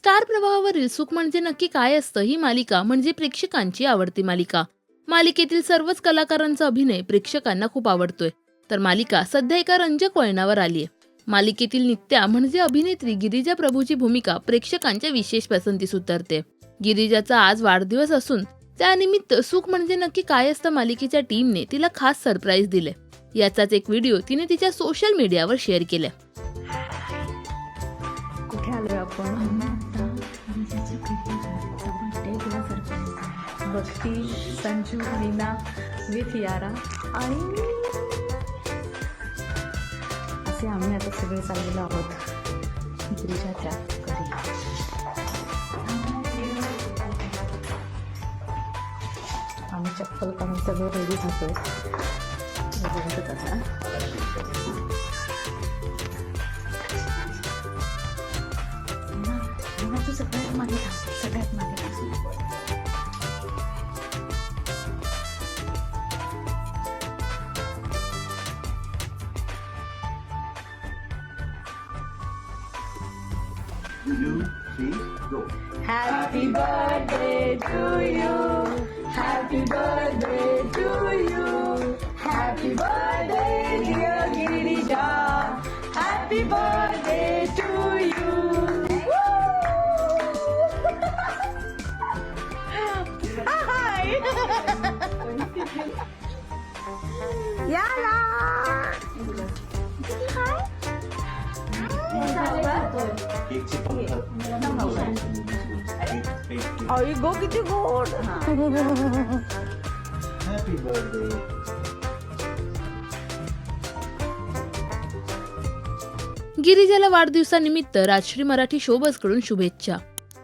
Star प्रवाहावरील सुख म्हणजे नक्की काय असतं ही मालिका म्हणजे प्रेक्षकांची आवडती मालिका. मालिकेतील सर्वच कलाकारांचा अभिनय प्रेक्षकांना खूप आवडतोय. तर मालिका सध्या एका रंजक वळणावर आहे मालिकेतील नित्या म्हणजे अभिनेत्री गिरिजा प्रभूची भूमिका प्रेक्षकांच्या विशेष पसंतीस उतरते. गिरिजाचा आज वाढदिवस असून त्यानिमित्त सुख म्हणजे नक्की काय असतं मालिकेच्या टीमने तिला खास सरप्राईज दिले याचाच एक व्हिडिओ तिने तिच्या सोशल मीडियावर शेअर केला कुठे आलोय आपण? भक्ती संजू मीना विथ यारा आणि असे आम्ही आता सगळे चाललेलो आहोत गिरिजाच्या आम्ही चप्पल काढून सगळे रेडी होतो आता. Saglit, maglang. Go. Happy birthday to you. Happy birthday. पंखत आई गो किती गोड. हॅपी बर्थडे गिरिजाला वाढदिवसानिमित्त राजश्री मराठी शोबजकडून शुभेच्छा.